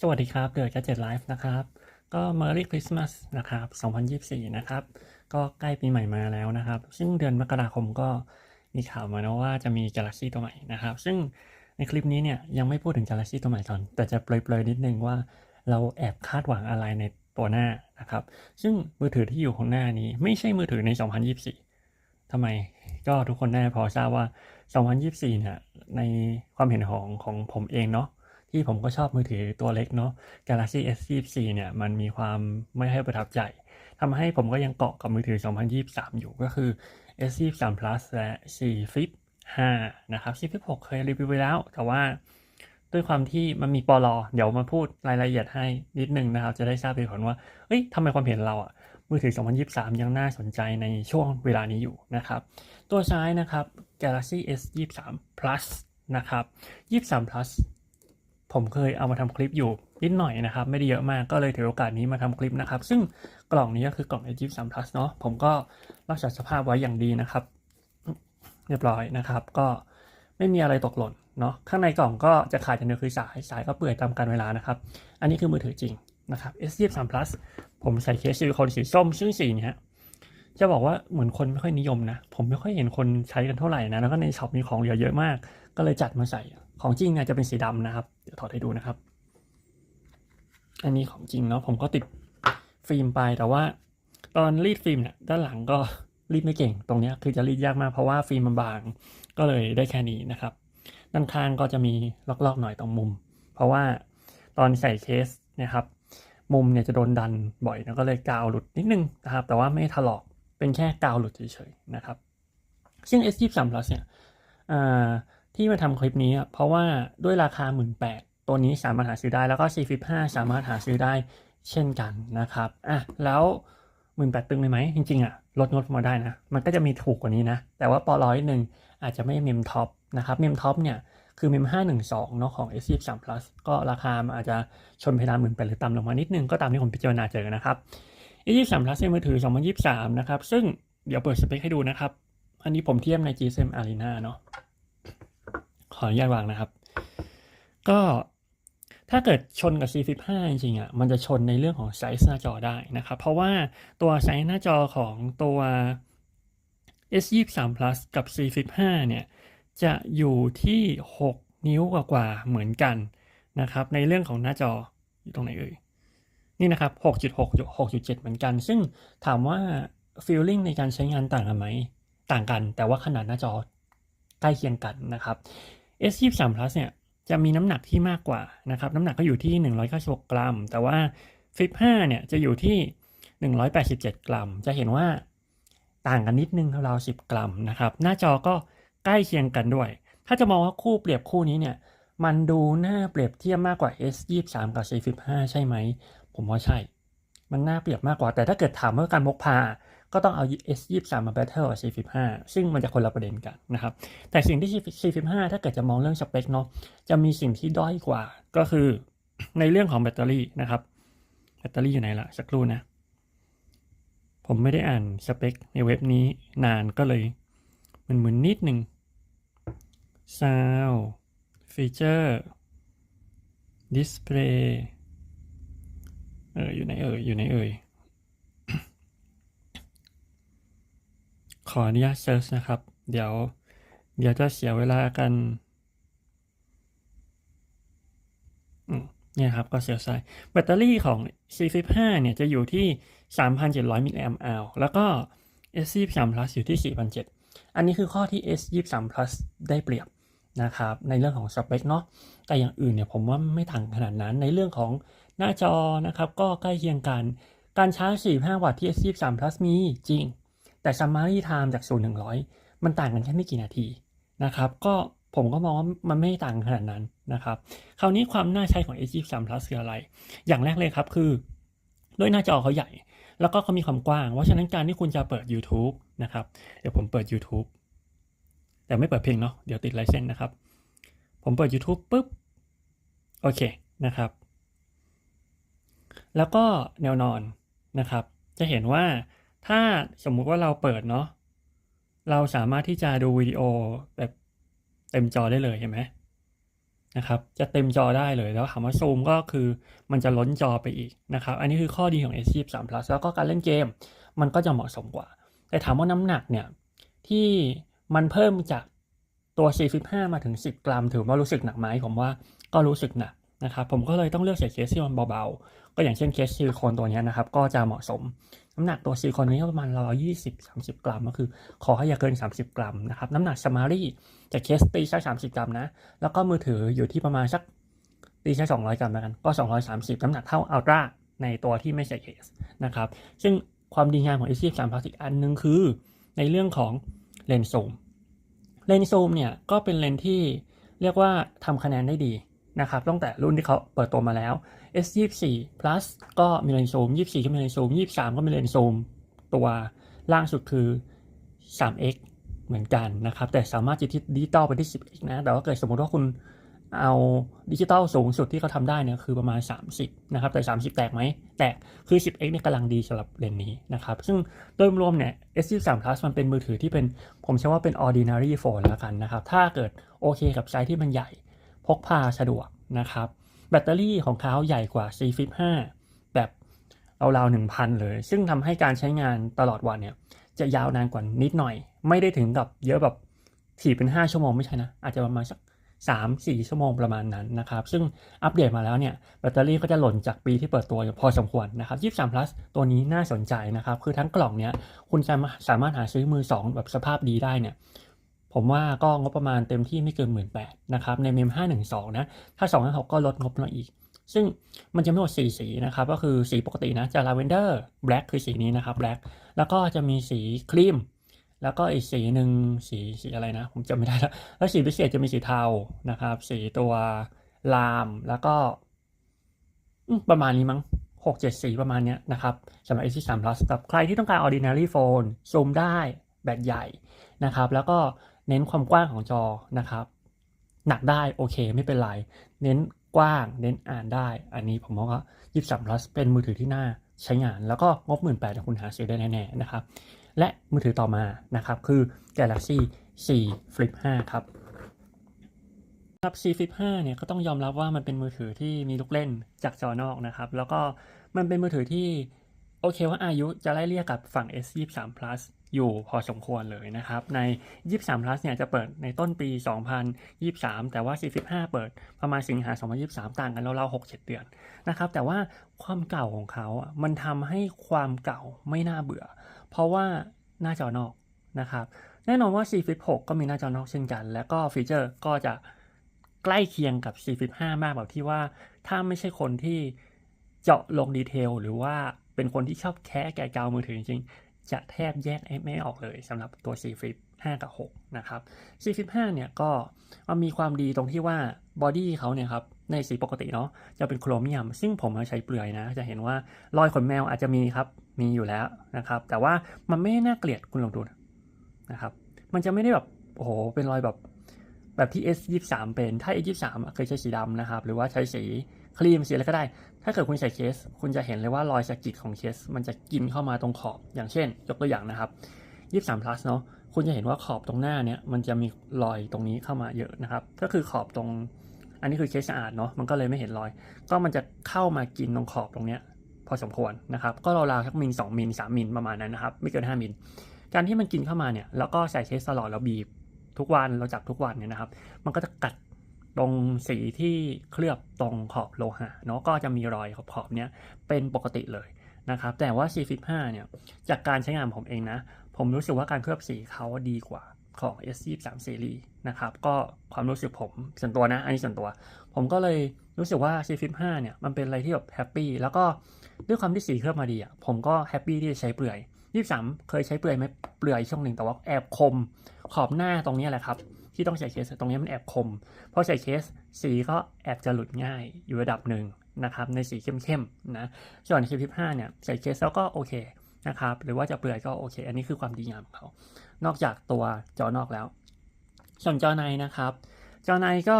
สวัสดีครับเดือดแกเจ็ดไลฟ์นะครับ ก็ Merry Christmas นะครับ 2024 นะครับ ก็ใกล้ปีใหม่มาแล้วนะครับ ซึ่งเดือนมกราคมก็มีข่าวมานะว่าจะมี Galaxy ตัวใหม่นะครับ ซึ่งในคลิปนี้เนี่ยยังไม่พูดถึง Galaxy ตัวใหม่ก่อน แต่จะเปลยๆนิดนึงว่าเราแอบคาดหวังอะไรในตัวหน้านะครับ ซึ่งมือถือที่อยู่ข้างหน้านี้ไม่ใช่มือถือใน 2024ทำไม ก็ทุกคนแน่พอทราบว่า 2024 เนี่ย ในความเห็นของของผมเองเนาะ ที่ผมก็ชอบมือถือตัวเล็กเนาะ Galaxy S24 เนี่ย มันมีความไม่ให้ประทับใจทำให้ผมก็ยังเกาะกับมือถือ 2023 อยู่ก็คือ S23 Plus และ4 Flip 5นะครับ4 Flip 6เคยรีวิวไปแล้ว แต่ว่าด้วยความที่มันมีปลอเดี๋ยวมาพูดรายละเอียดให้นิดนึงนะครับ จะได้ทราบไปก่อนว่า เอ้ยทำไมความเห็นเราอะมือถือ 2023 ยังน่าสนใจในช่วงเวลานี้อยู่นะครับ ตัวซ้ายนะครับ Galaxy S23 Plus นะครับ 23 Plus ผมเคยเอามาทำคลิปอยู่นิดหน่อยนะครับ ไม่ได้เยอะมากก็เลยถือโอกาสนี้มาทำคลิปนะครับ ซึ่งกล่องนี้ก็คือกล่อง S23 Plus เนาะผมก็รักษาสภาพไว้อย่างดีนะครับ เรียบร้อยนะครับ ก็ไม่มีอะไรตกหล่นเนาะข้างในกล่องก็จะขาดอย่างเดียวคือสายสายก็เปื่อยตามกาลเวลานะครับ อันนี้คือมือถือจริงนะครับ S23 Plus ผมใส่เคสซิลิโคนสีส้มซึ่งสีเนี้ยจะบอกว่าเหมือนคนไม่ค่อยนิยมนะ ผมไม่ค่อยเห็นคนใช้กันเท่าไหร่นะ แล้วก็ในช็อปมีของเหลือเยอะมาก ก็เลยจัดมาใส่ ของจริงอาจจะเป็นสีดำนะครับ เดี๋ยวถอดให้ดูนะครับ อันนี้ของจริงเนาะผมก็ติดฟิล์มไปแต่ว่า ตอนรีดฟิล์มเนี่ยด้านหลังก็รีดไม่เก่ง ตรงเนี้ยคือจะรีดยากมากเพราะว่าฟิล์มมันบางก็เลยได้แค่นี้นะครับ ด้านข้างก็จะมีลอกๆหน่อยตรงมุม เพราะว่าตอนใส่เคสนะครับ มุมเนี่ยจะโดนดันบ่อยแล้วก็เลยกาวหลุดนิดนึงนะครับ แต่ว่าไม่ถลอกเป็นแค่กาวหลุดเฉยๆนะครับ ซึ่ง S23 Plus เนี่ย ที่มาทำคลิปนี้เพราะว่าด้วยราคา 1 8ื่นตัวนี้สามารถหาซื้อได้แล้วก็ C Flip 5สามารถหาซื้อได้เช่นกันนะครับอะแล้ว 1 8ื่นตึงเลยไหมจริงๆอะลดงดมาได้นะ มันก็จะมีถูกกว่านี้นะ แต่ว่าปอร้อยหนึ่งอาจจะไม่เมมท็อปนะครับเมมท็อปเนี่ยคือเมม512เนาะของ S23 Plus ก็ราคามันอาจจะชนเพดานหมื่นแปดหรือต่ำลงมานิดนึงก็ตามที่ผมพิจารณาเจอนะครับ S23 Plus เป็นมือถือ 2023 นะครับ ซึ่งเดี๋ยวเปิดสเปคให้ดูนะครับ อันนี้ผมเทียบใน GSM Arena เนาะ ขออนุญาตวางนะครับ ก็ถ้าเกิดชนกับ C Flip 5จริงๆอะมันจะชนในเรื่องของไซส์หน้าจอได้นะครับ เพราะว่าตัวไซส์หน้าจอของตัว S23 Plus กับ C Flip 5เนี่ย จะอยู่ที่ 6 นิ้วกว่าๆเหมือนกันนะครับ ในเรื่องของหน้าจออยู่ตรงไหนเอ่ยนี่นะครับ 6.6 6.7 เหมือนกัน ซึ่งถามว่า feeling ในการใช้งานต่างกันไหม ต่างกัน แต่ว่าขนาดหน้าจอใกล้เคียงกันนะครับ S23 Plus เนี่ยจะมีน้ำหนักที่มากกว่านะครับน้ำหนักก็อยู่ที่ 196 กรัม แต่ว่า Flip 5เนี่ยจะอยู่ที่ 187 กรัม จะเห็นว่าต่างกันนิดนึงราว10 กรัมนะครับหน้าจอก็ใกล้เคียงกันด้วย ถ้าจะมองว่าคู่เปรียบคู่นี้เนี่ยมันดูน่าเปรียบเทียบมากกว่า S23 กับ C Flip 5ใช่ไหม ผมว่าใช่ มันน่าเปรียบมากกว่าแต่ถ้าเกิดถามว่าการพกพา ก็ต้องเอา S23 มา battle กับ C Flip 5ซึ่งมันจะคนละประเด็นกันนะครับ แต่สิ่งที่ C Flip 5ถ้าเกิดจะมองเรื่องสเปคเนาะ จะมีสิ่งที่ด้อยกว่า ก็คือในเรื่องของแบตเตอรี่นะครับ แบตเตอรี่อยู่ไหนละสักครู่นะ ผมไม่ได้อ่านสเปคในเว็บนี้นานก็เลย มันเหมือนนิดหนึ่ง Sound Feature Display เอออยู่ไหนเอ่ยอยู่ไหนเอ่ย ข ออนุญาตเซิร์ชนะครับ เดี๋ยว เดี๋ยวจะเสียเวลากันเนี่ยครับก็เสียสายแบตเตอรี่ของ C Flip 5เนี่ยจะอยู่ที่ 3,700 มิลลิแอมป์อแล้วก็ S23 Plus อยู่ที่ 4,700 อันนี้คือข้อที่ S23 Plus ได้เปรียบนะครับ ในเรื่องของสเปคเนาะแต่อย่างอื่นเนี่ยผมว่าไม่ต่างขนาดนั้นในเรื่องของหน้าจอนะครับ ก็ใกล้เคียงกัน การชาร์จ 45 วัตต์ที่ S23 Plus มีจริง แต่ Summary Time จาก0ถึง100 มันต่างกันแค่ไม่กี่นาทีนะครับ ก็ผมก็มองว่ามันไม่ต่างขนาดนั้นนะครับ คราวนี้ความน่าใช้ของ S23 Plus คืออะไร อย่างแรกเลยครับคือด้วยหน้าจอเขาใหญ่ แล้วก็เขามีความกว้าง เพราะฉะนั้นการที่คุณจะเปิด YouTube นะครับ เดี๋ยวผมเปิด YouTube แต่ไม่เปิดเพลงเนาะ เดี๋ยวติดไลเซนนะครับ ผมเปิด YouTube ปุ๊บ โอเคนะครับ แล้วก็แนวนอนนะครับ จะเห็นว่า ถ้าสมมุติว่าเราเปิดเนาะเราสามารถที่จะดูวิดีโอแบบเต็มจอได้เลยเห็นไหมนะครับ จะเต็มจอได้เลยแล้วถามว่าซูมก็คือมันจะล้นจอไปอีกนะครับ อันนี้คือข้อดีของ S23 Plus แล้วก็การเล่นเกมมันก็จะเหมาะสมกว่า แต่ถามว่าน้ำหนักเนี่ยที่มันเพิ่มจากตัว C15 มาถึง 10 กรัม ถือว่ารู้สึกหนักไหมผมว่าก็รู้สึกหนักนะครับ ผมก็เลยต้องเลือกใส่เคสที่มันเบา ก็อย่างเช่นเคสซิลิโคนตัวนี้นะครับ ก็จะเหมาะสม น้ำหนักตัวซิลิโคนนี้ประมาณรา20 30กรัม ก็คือขอให้อย่าเกิน 30 กรัมนะครับ น้ำหนักสมารี่จากเคสตีใช้30กรัมนะ แล้วก็มือถืออยู่ที่ประมาณสักตีใช้200กรัมแล้วกัน ก็230น้ำหนักเท่าอัลตร้าในตัวที่ไม่ใส่เคสนะครับ ซึ่งความดีงามของ S23 Plus อีกอันหนึงคือ ในเรื่องของเลนส์ซูม เลนส์ซูมเนี่ยก็เป็นเลนส์ที่เรียกว่าทำคะแนนได้ดีนะครับตั้งแต่รุ่นที่เขาเปิดตัวมาแล้ว S24 Plus ก็มีเลนส์ซูม24 ก็มีเลนส์ซูม23 ก็มีเลนส์ซูมตัวล่างสุดคือ 3x เหมือนกันนะครับ แต่สามารถจะดิจิตอลไปที่ 10x นะ แต่ว่าเกิดสมมติว่าคุณเอาดิจิตอลสูงสุดที่เขาทำได้เนี่ยคือประมาณ 30 นะครับ แต่ 30 แตกไหม แตก คือ 10x เนี่ยกำลังดีสำหรับเลนส์นี้นะครับ ซึ่งโดยรวมเนี่ย S23 Plus มันเป็นมือถือที่เป็น ผมเชื่อว่าเป็น ordinary phone แล้วกันนะครับ ถ้าเกิดโอเคกับไซส์ที่มันใหญ่ พกพาสะดวกนะครับ ตเตอรี่ของเขาใหญ่กว่า C Flip 5 แบบราวๆ1,000 เลย ซึ่งทำให้การใช้งานตลอดวันเนี่ย จะยาวนานกว่านิดหน่อย ไม่ได้ถึงกับเยอะแบบถี่เป็น 5 ชั่วโมงไม่ใช่นะ อาจจะประมาณสัก3-4 ชั่วโมงประมาณนั้นนะครับ ซึ่งอัปเดตมาแล้วเนี่ยแบตเตอรี่ก็จะหล่นจากปีที่เปิดตัวพอสมควรนะครับ 23 plus ตัวนี้น่าสนใจนะครับ คือทั้งกล่องเนี้ยคุณสามารถสามารถหาซื้อมือ 2 แบบสภาพดีได้เนี่ย ผมว่าก็งบประมาณเต็มที่ไม่เกิน1 8ื่นแปดนะครับในเมม512นะถ้า256ก็ลดงบลงอีก ซึ่งมันจะมีหมด4สีนะครับก็คือสีปกตินะจะ lavender black คือสีนี้นะครับ black แล้วก็จะมีสีครีมแล้วก็อีกสีหนึ่งสีสีอะไรนะ ผมจำไม่ได้แล้วแล้วสีพิเศษจะมีสีเทานะครับ สีตัวลามแล้วก็ประมาณนี้มั้งหกเจ็ดสีประมาณเนี้ยนะครับสำหรับ S3 Plus สำหรับใครที่ต้องการ ordinary phone ซูมได้แบตใหญ่นะครับ แล้วก็ เน้นความกว้างของจอนะครับ หนักได้โอเคไม่เป็นไร เน้นกว้างเน้นอ่านได้ อันนี้ผมมองว่า23 plus เป็นมือถือที่น่าใช้งาน แล้วก็งบ 1 8ื่นแคุณหาซื้อได้แน่ๆนะครับ และมือถือต่อมานะครับคือ Galaxy C Flip 5 ครับครับ C Flip 5เนี่ยก็ต้องยอมรับว่ามันเป็นมือถือที่มีลูกเล่นจากจอนอกนะครับ แล้วก็มันเป็นมือถือที่โอเคว่าอายุจะไล่เรียกกับฝั่ง S 23 plus อยู่พอสมควรเลยนะครับ ใน 23 plus เนี่ยจะเปิดในต้นปี 2023 แต่ว่า C Flip 5เปิดประมาณสิงหา 2023 ต่างกันราวๆ6-7 เดือนนะครับ แต่ว่าความเก่าของเขาอะมันทำให้ความเก่าไม่น่าเบื่อ เพราะว่าหน้าจอนอกนะครับแน่นอนว่า C Flip 6 ก็มีหน้าจอนอกเช่นกัน และก็ฟีเจอร์ก็จะใกล้เคียงกับ C Flip 5 มากแบบที่ว่า ถ้าไม่ใช่คนที่เจาะลงดีเทลหรือว่าเป็นคนที่ชอบแคะแกะกาวมือถือจริง จะแทบแยกไม่ออกเลยสำหรับตัว C Flip 5 กับ 6 นะครับ C Flip 5 เนี่ยก็มันมีความดีตรงที่ว่าบอดี้เขาเนี่ยครับในสีปกติเนาะจะเป็นโครเมียม ซึ่งผมใช้เปลือยนะ จะเห็นว่ารอยขนแมวอาจจะมีครับมีอยู่แล้วนะครับ แต่ว่ามันไม่น่าเกลียดคุณลองดูนะครับ มันจะไม่ได้แบบโอ้โหเป็นรอยแบบแบบที่ S 2 3 เป็นถ้า S 2 3 เคยใช้สีดำนะครับ หรือว่าใช้สีครีมสีอะไรก็ได้ ถ้าเกิดคุณใส่เคส คุณจะเห็นเลยว่ารอยสะกิดของเคส มันจะกินเข้ามาตรงขอบ อย่างเช่น ยกตัวอย่างนะครับ 23 plus เนาะคุณจะเห็นว่าขอบตรงหน้าเนี่ยมันจะมีรอยตรงนี้เข้ามาเยอะนะครับ ก็คือขอบตรง อันนี้คือเคสสะอาดเนาะมันก็เลยไม่เห็นรอย ก็มันจะเข้ามากินตรงขอบตรงเนี้ยพอสมควรนะครับ ก็ราวๆสักมิลสองมิลสามมิลประมาณนั้นนะครับ ไม่เกินห้ามิลการที่มันกินเข้ามาเนี่ยแล้วก็ใส่เคสตลอดแล้วบีบทุกวันเราจับทุกวันเนี่ยนะครับ มันก็จะกัด ตรงสีที่เคลือบตรงขอบโลหะเนาะก็จะมีรอยขอบขอบเนี้ยเป็นปกติเลยนะครับ แต่ว่า C Flip 5เนี่ยจากการใช้งานผมเองนะ ผมรู้สึกว่าการเคลือบสีเขาดีกว่าของ S 2 3 Series นะครับ ก็ความรู้สึกผมส่วนตัวนะ อันนี้ส่วนตัว ผมก็เลยรู้สึกว่า C55 เนี่ยมันเป็นอะไรที่แบบแฮปปี้แล้วก็ด้วยความที่สีเคลือบมาดีอะผมก็แฮปปี้ที่จะใช้เปลือย 23 เคยใช้เปลือยไหมเปลือยช่วงหนึ่งแต่ว่าแอบคมขอบหน้าตรงนี้แหละครับ ที่ต้องใส่เคสตรงนี้มันแอบคม เพอใส่เคสสีก็แอบจะหลุดง่ายอยู่ระดับหนึ่งนะครับในสีเข้มๆนะส่วน Flip 5เนี่ยใส่เคสแล้วก็โอเคนะครับหรือว่าจะเปลือยก็โอเค อันนี้คือความดีงามของเขา นอกจากตัวจอนอกแล้ว ส่วนจอในนะครับ จอในก็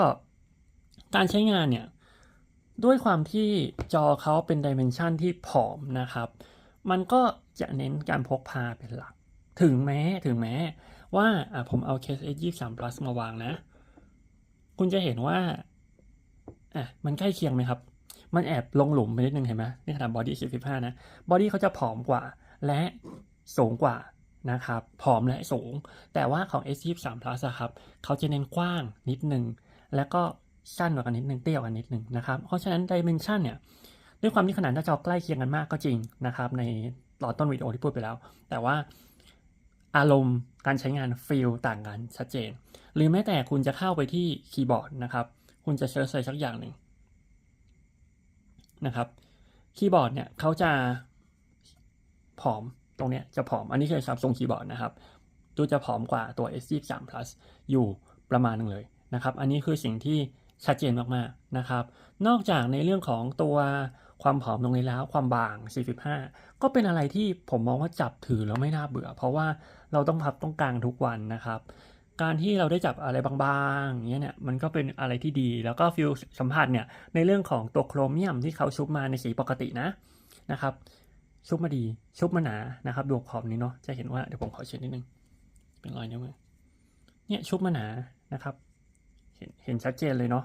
การใช้งานเนี่ยด้วยความที่จอเขาเป็นดิเมนชันที่ผอมนะครับ มันก็จะเน้นการพกพาเป็นหลัก ถึงแม้ถึงแม้ ว่าผมเอาเคส S 2 3 plus มาวางนะ คุณจะเห็นว่าอะมันใกล้เคียงไหมครับ มันแอบลงหลุมไปนิดนึงเห็นไหมนี่ขนาดบอดี้15นะบอดี้เขาจะผอมกว่า และสูงกว่านะครับผอมและสูง แต่ว่าของ S23 Plus ครับเขาจะเน้นกว้างนิดนึง แล้วก็สั้นกว่ากันนิดนึงเตี้ยกว่านิดนึงนะครับ เพราะฉะนั้น Dimension เนี่ยด้วยความที่ขนาดหน้าจอใกล้เคียงกันมากก็จริงนะครับในตอนต้นวิดีโอที่พูดไปแล้ว แต่ว่า อารมณ์การใช้งานฟีลต่างกันชัดเจน หรือแม้แต่คุณจะเข้าไปที่คีย์บอร์ดนะครับ คุณจะเชิร์ชอะไรสักอย่างหนึ่งนะครับคีย์บอร์ดเนี่ยเขาจะผอมตรงเนี้ยจะผอมอันนี้คือ Samsung คีย์บอร์ดนะครับดูจะผอมกว่าตัว S23 Plus อยู่ประมาณหนึงเลยนะครับ อันนี้คือสิ่งที่ชัดเจนมากๆนะครับ นอกจากในเรื่องของตัว ความผอมตรงนี้แล้วความบาง 45 ก็เป็นอะไรที่ผมมองว่าจับถือแล้วไม่น่าเบื่อ เพราะว่าเราต้องพับต้องกลางทุกวันนะครับ การที่เราได้จับอะไรบางๆอย่างเงี้ยเนี่ยมันก็เป็นอะไรที่ดีแล้วก็ฟิลสัมผัสเนี่ยในเรื่องของตัวโครเมียมที่เขาชุบมาในสีปกตินะนะครับ ชุบมาดีชุบมาหนานะครับดูขอบนี้เนาะจะเห็นว่าเดี๋ยวผมขอเช็ดนิดนึงเป็นรอยนิ้วมือเนี่ยชุบมาหนานะครับ เห็นเห็นชัดเจนเลยเนาะ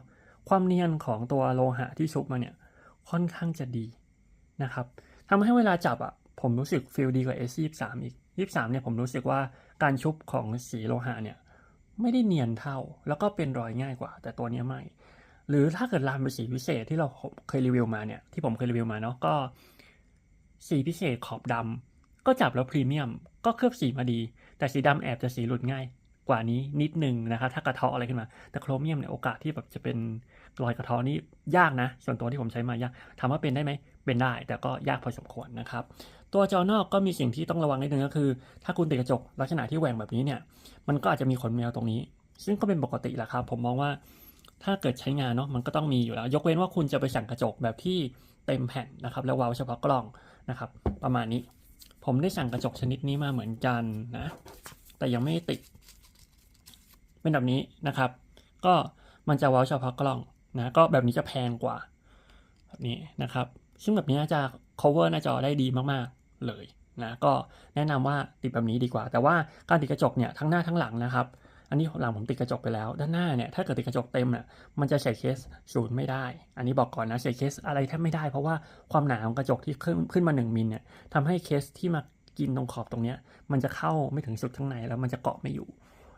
ความเนียนของตัวโลหะที่ชุบมาเนี่ย ค่อนข้างจะดีนะครับทำให้เวลาจับอะผมรู้สึกฟีลดีกว่า S23 อีก 23เนี่ยผมรู้สึกว่าการชุบของสีโลหะเนี่ยไม่ได้เนียนเท่า แล้วก็เป็นรอยง่ายกว่า แต่ตัวนี้ไม่ หรือถ้าเกิดลามเป็นสีพิเศษที่เราเคยรีวิวมาเนี่ยที่ผมเคยรีวิวมาเนาะก็ สีพิเศษขอบดำก็จับแล้วพรีเมียม ก็เคลือบสีมาดี แต่สีดำแอบจะสีหลุดง่ายกว่านี้นิดนึงนะครับถ้ากระเทาะอะไรขึ้นมา แต่โครเมียมเนี่ยโอกาสที่แบบจะเป็น รอยกระทาะนี่ยากนะ ส่วนตัวที่ผมใช้มายากถามว่าเป็นได้ไหมเป็นได้ แต่ก็ยากพอสมควรนะครับ ตัวจอนอกก็มีสิ่งที่ต้องระวังนิดนึงก็คือ ถ้าคุณติดกระจกลักษณะที่แหว่งแบบนี้เนี่ย มันก็อาจจะมีขนแมวตรงนี้ ซึ่งก็เป็นปกติแหละครับ ผมมองว่าถ้าเกิดใช้งานเนาะมันก็ต้องมีอยู่แล้ว ยกเว้นว่าคุณจะไปสั่งกระจกแบบที่เต็มแผ่นนะครับแล้ววาล์วเฉพาะกล้องนะครับ ประมาณนี้ ผมได้สั่งกระจกชนิดนี้มาเหมือนกันนะ แต่ยังไม่ติดเป็นแบบนี้นะครับ ก็มันจะวาล์วเฉพาะกล้อง นะก็แบบนี้จะแพงกว่าแบบนี้นะครับ ซึ่งแบบนี้จะ cover หน้าจอได้ดีมากๆเลยนะก็แนะนำว่าติดแบบนี้ดีกว่า แต่ว่าการติดกระจกเนี่ยทั้งหน้าทั้งหลังนะครับ อันนี้หลังผมติดกระจกไปแล้ว ด้านหน้าเนี่ยถ้าเกิดติดกระจกเต็มเนี่ยมันจะใส่เคสศูนย์ไม่ได้ อันนี้บอกก่อนนะใส่เคสอะไรแทบไม่ได้ เพราะว่าความหนาของกระจกที่ขึ้นขึ้นมา1มิลเนี่ยทำให้เคสที่มากินตรงขอบตรงเนี้ยมันจะเข้าไม่ถึงสุดข้างในแล้วมันจะเกาะไม่อยู่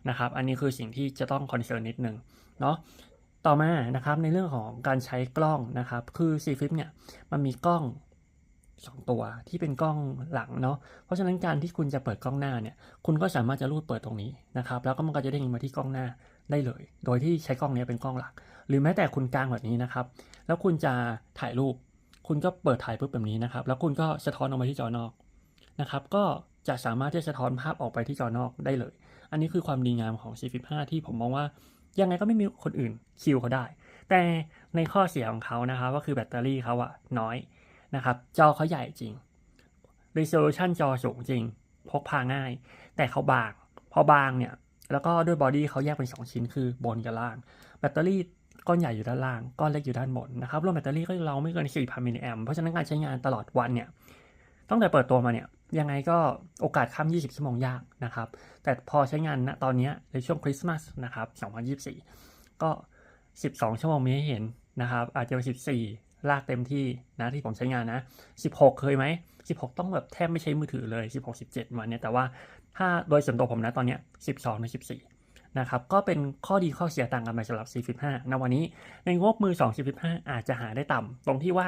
นะครับ อันนี้คือสิ่งที่จะต้องคอนเซิร์นนิดนึงเนาะ ต่อมานะครับในเรื่องของการใช้กล้องนะครับ คือ C Flip เนี่ยมันมีกล้องสองตัวที่เป็นกล้องหลังเนาะ เพราะฉะนั้นการที่คุณจะเปิดกล้องหน้าเนี่ยคุณก็สามารถจะรูดเปิดตรงนี้นะครับ แล้วก็มันก็จะเด้งมาที่กล้องหน้าได้เลย โดยที่ใช้กล้องนี้เป็นกล้องหลัก หรือแม้แต่คุณกลางแบบนี้นะครับ แล้วคุณจะถ่ายรูป คุณก็เปิดถ่ายปุ๊บแบบนี้นะครับ แล้วคุณก็สะท้อนออกมาที่จอนอกนะครับ ก็จะสามารถที่จะสะท้อนภาพออกไปที่จอนอกได้เลย อันนี้คือความดีงามของ C Flip 5ที่ผมมองว่า ยังไงก็ไม่มีคนอื่นคิวเขาได้ แต่ในข้อเสียของเขานะครับก็คือแบตเตอรี่เขาอะน้อยนะครับ จอเขาใหญ่จริง resolution จอสูงจริง พกพาง่าย แต่เขาบาง พอบางเนี่ย แล้วก็ด้วยบอดี้เขาแยกเป็น 2 ชิ้นคือบนกับล่าง แบตเตอรี่ก้อนใหญ่อยู่ด้านล่าง ก้อนเล็กอยู่ด้านบนนะครับรวมแบตเตอรี่ก็เราไม่เกิน4,000มิลลิแอมเพราะฉะนั้นการใช้งานตลอดวันเนี่ยตั้งแต่เปิดตัวมาเนี่ย ยังไงก็โอกาสข้าม 20 ชั่วโมงยากนะครับ แต่พอใช้งานณตอนนี้ในช่วงคริสต์มาสนะครับ 2024 ก็ 12 ชั่วโมงมีให้เห็นนะครับ อาจจะเป็น14 ลากเต็มที่นะที่ผมใช้งานนะ 16 เคยไหม 16 ต้องแบบแทบไม่ใช้มือถือเลย 16 17วันเนี่ยแต่ว่าถ้าโดยส่วนตัวผมนะตอนเนี้ย12ใน14 นะครับ ก็เป็นข้อดีข้อเสียต่างกันไปสำหรับ C Flip 5ในวันนี้ในงบมือ 2 C15 อาจจะหาได้ต่ำตรงที่ว่า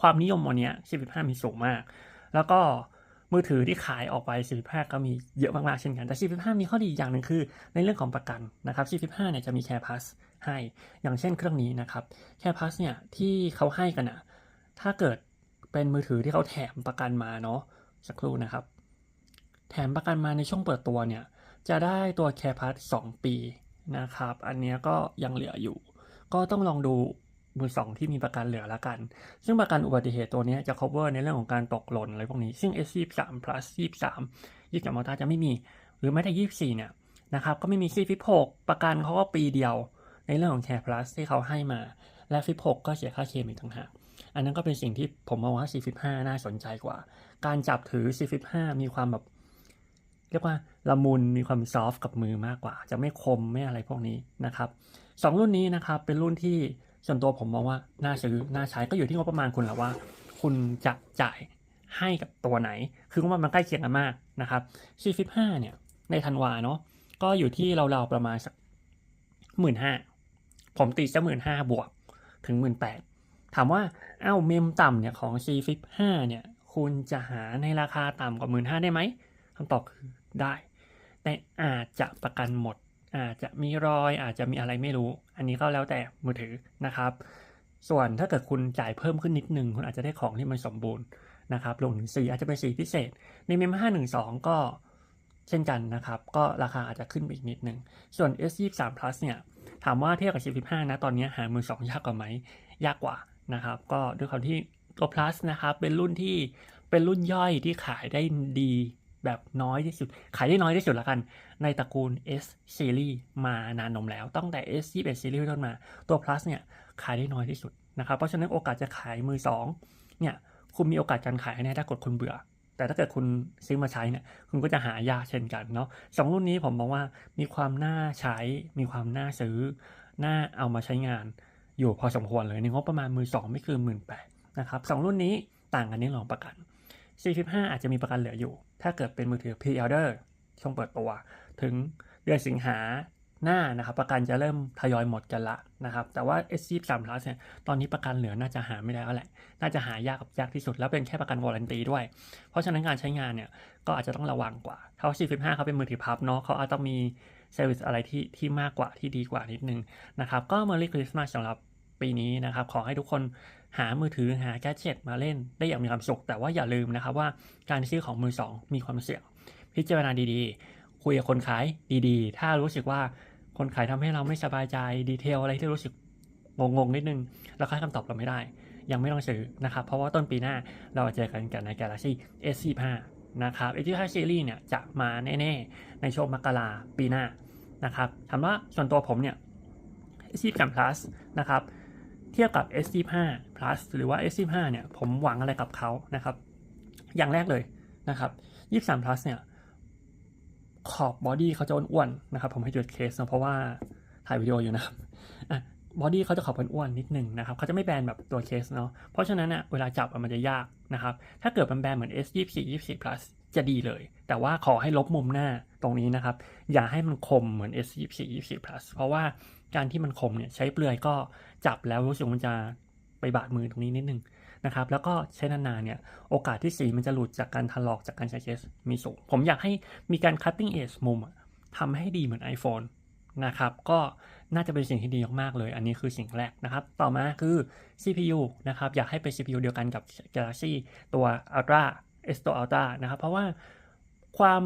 ความนิยมวันนี้45มีสูงมาก แล้วก็มือถือที่ขายออกไป C Flip 5ก็มีเยอะมากๆเช่นกัน แต่ C Flip 5มีข้อดีอย่างหนึ่งคือ ในเรื่องของประกันนะครับ C Flip 5เนี่ยจะมี Care Plus ให้ อย่างเช่นเครื่องนี้นะครับ Care Plus เนี่ยที่เขาให้กันอะถ้าเกิดเป็นมือถือที่เขาแถมประกันมาเนาะสักครู่นะครับ แถมประกันมาในช่วงเปิดตัวเนี่ย จะได้ตัว Care Plus 2ปีนะครับ อันนี้ก็ยังเหลืออยู่ ก็ต้องลองดู มือสองที่มีประกันเหลือละกัน ซึ่งประกันอุบัติเหตุตัวนี้จะ cover ในเรื่องของการตกหล่นอะไรพวกนี้ ซึ่ง S23 plus 23 23 Ultra จะไม่มี หรือแม้แต่24 เนี่ยนะครับ ก็ไม่มี C Flip 6ประกันเขาก็ปีเดียว ในเรื่องของ Care Plus ที่เขาให้มา และ Flip 6ก็เสียค่าเคลมอีกต่างหาก อันนั้นก็เป็นสิ่งที่ผมมองว่า C Flip 5น่าสนใจกว่า การจับถือ C Flip 5มีความแบบเรียกว่าละมุนมีความซอฟต์กับมือมากกว่า จะไม่คมไม่อะไรพวกนี้นะครับสองรุ่นนี้นะครับเป็นรุ่นที่ ส่วนตัวผมมองว่าน่าซื้อน่าใช้ก็อยู่ที่งบประมาณคุณแหละว่า คุณจะจ่ายให้กับตัวไหน คืองบประมาณมันใกล้เคียงกันมากนะครับ C Flip 5เนี่ยในธันวาเนาะก็อยู่ที่เราๆประมาณสักหมื่นห้าผมตีจะหมื่นห้าบวกถึงหมื่นแปดถามว่าเอ้าเมมต่ำเนี่ยของ C Flip 5เนี่ย คุณจะหาในราคาต่ำกว่าหมื่นห้าได้ไหมคำตอบคือได้ แต่อาจจะประกันหมด อาจจะมีรอยอาจจะมีอะไรไม่รู้ อันนี้ก็แล้วแต่มือถือนะครับ ส่วนถ้าเกิดคุณจ่ายเพิ่มขึ้นนิดนึง คุณอาจจะได้ของที่มันสมบูรณ์นะครับรวมถึงสีอาจจะเป็นสีพิเศษ ในเมม512ก็เช่นกันนะครับ ก็ราคาอาจจะขึ้นไปอีกนิดนึง ส่วน S23 Plus เนี่ย ถามว่าเทียบกับ 15 นะ ตอนนี้หามือสองยากกว่าไหม ยากกว่านะครับ ก็ด้วยความที่ตัว plus นะครับ เป็นรุ่นที่เป็นรุ่นย่อยที่ขายได้ดี แบบน้อยที่สุด ขายได้น้อยที่สุดละกัน ในตระกูล S series มานานนมแล้ว ตั้งแต่ S21 series ต้นมา ตัว plus เนี่ยขายได้น้อยที่สุดนะครับ เพราะฉะนั้นโอกาสจะขายมือสองเนี่ย คุณมีโอกาสการขายแน่ถ้ากดคุณเบื่อ แต่ถ้าเกิดคุณซื้อมาใช้เนี่ย คุณก็จะหายากเช่นกันเนาะสองรุ่นนี้ผมมองว่ามีความน่าใช้ มีความน่าซื้อ น่าเอามาใช้งาน อยู่พอสมควรเลยในงบประมาณมือสองไม่เกินหมื่นแปดนะครับสองรุ่นนี้ต่างกันในรองของประกัน45อาจจะมีประกันเหลืออยู่ ถ้าเกิดเป็นมือถือ pre-order ช่วงเปิดตัว ถึงเดือนสิงหาหน้านะครับประกันจะเริ่มทยอยหมดกันละนะครับแต่ว่า S23 Plus เนี่ยตอนนี้ประกันเหลือน่าจะหาไม่ได้แล้วแหละ น่าจะหายากกับยากที่สุดแล้วเป็นแค่ประกันวอร์ a n ตีด้วย เพราะฉะนั้นการใช้งานเนี่ยก็อาจจะต้องระวังกว่าเขา45เขาเป็นมือถือพับเนาะเขาอาจต้องมีเซอร์วิสอะไรที่ที่มากกว่าที่ดีกว่านิดนึงนะครับก็ Merry Christmas สำหรับปีนี้นะครับขอให้ทุกคน หามือถือหาแกจิตมาเล่นได้อย่างมีความสุข แต่ว่าอย่าลืมนะครับว่าการซื้อของมือสองมีความเสี่ยง พิจารณาดีๆ คุยกับคนขายดีๆ ถ้ารู้สึกว่าคนขายทำให้เราไม่สบายใจดีเทลอะไรที่รู้สึกงงๆนิดนึงแล้วให้คำตอบเราไม่ได้ ยังไม่ต้องซื้อนะครับ เพราะว่าต้นปีหน้าเราจะเจอกันกันใน Galaxy S45 นะครับ S45 Series เนี่ยจะมาแน่ๆ ในช่วงมกราปีหน้านะครับถามว่าส่วนตัวผมเนี่ย S23 Plus นะครับ เทียบกับ S25 Plus หรือว่า S25 เนี่ยผมหวังอะไรกับเขานะครับ อย่างแรกเลยนะครับ 23 Plus เนี่ยขอบบอดี้เขาจะอ้วนๆนะครับ ผมให้จุดเคสนะเพราะว่าถ่ายวิดีโออยู่นะครับบอดี้เขาจะขอบอ้วนๆนิดหนึ่งนะครับเขาจะไม่แบนแบบตัวเคสเนาะเพราะฉะนั้นอะเวลาจับมันจะยากนะครับ ถ้าเกิดมันแบนเหมือน S 24 24 plus จะดีเลย แต่ว่าขอให้ลบมุมหน้า ตรงนี้นะครับ อย่าให้มันคมเหมือน S 24 24 plus เพราะว่าการที่มันคมเนี่ยใช้เปลือยก็จับแล้วรู้สึกมันจะไปบาดมือตรงนี้นิดนึงนะครับแล้วก็ใช้นานๆเนี่ยโอกาสที่สีมันจะหลุดจากการถลอกจากการใช้เคสมีสูง ผมอยากให้มีการ cutting edge มุมทำให้ดีเหมือน iPhone นะครับก็น่าจะเป็นสิ่งที่ดีมากๆเลย อันนี้คือสิ่งแรกนะครับ ต่อมาคือ CPU นะครับอยากให้เป็น CPU เดียวกันกับ Galaxy ตัว Ultra S ตัว Ultra นะครับเพราะว่าความ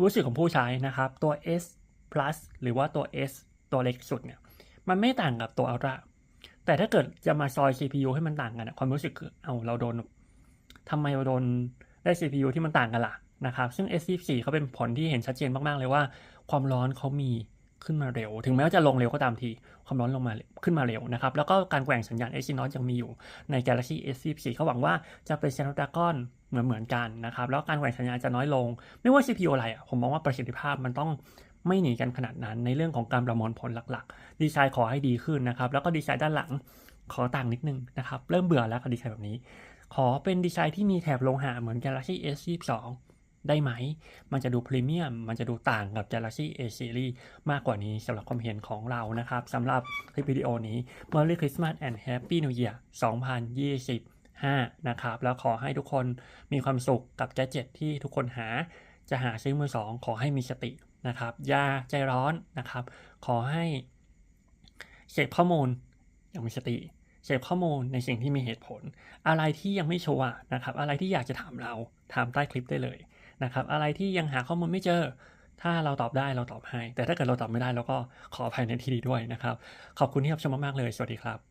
รู้สึกของผู้ใช้นะครับ ตัว S Plus หรือว่าตัว S ตัวเล็กสุดเนี่ยมันไม่ต่างกับตัว Ultra แต่ถ้าเกิดจะมาซอย CPU ให้มันต่างกันความรู้สึกคือเอาเราโดนทำไมเราโดนได้ CPU ที่มันต่างกันล่ะนะครับ ซึ่ง S24 เขาเป็นผลที่เห็นชัดเจนมาก ๆ เลยว่า ความร้อนเขามีขึ้นมาเร็ว ถึงแม้ว่าจะลงเร็วก็ตามที ความร้อนลงมาขึ้นมาเร็วนะครับ แล้วก็การแกว่งสัญญาณ Exynos ยังมีอยู่ใน Galaxy S24 เขาหวังว่าจะเป็น Snapdragon เหมือนเหมือนกันนะครับ แล้วการแกว่งสัญญาจะน้อยลง ไม่ว่า CPU อะไรผมมองว่าประสิทธิภาพมันต้องไม่หนีกันขนาดนั้นในเรื่องของการประมวลผลหลักๆ ดีไซน์ขอให้ดีขึ้นนะครับ แล้วก็ดีไซน์ด้านหลังขอต่างนิดนึงนะครับ เริ่มเบื่อแล้วกับดีไซน์แบบนี้ ขอเป็นดีไซน์ที่มีแถบโลหะเหมือน Galaxy S22 ได้ไหม มันจะดูพรีเมียม มันจะดูต่างกับ Galaxy A Series มากกว่านี้สำหรับความเห็นของเรานะครับสำหรับคลิปวิดีโอนี้ Merry Christmas and Happy New Year 5 นะครับ แล้วขอให้ทุกคนมีความสุขกับแกจิตที่ทุกคนหาจะหาซื้อมือสองขอให้มีสตินะครับอย่าใจร้อนนะครับ ขอให้เสพข้อมูลอย่างมีสติเสพข้อมูลในสิ่งที่มีเหตุผล อะไรที่ยังไม่ชัวร์นะครับ อะไรที่อยากจะถามเราถามใต้คลิปได้เลยนะครับ อะไรที่ยังหาข้อมูลไม่เจอ ถ้าเราตอบได้เราตอบให้ แต่ถ้าเกิดเราตอบไม่ได้เราก็ขออภัยในที่ดีด้วยนะครับ ขอบคุณที่รับชมมากๆเลย สวัสดีครับ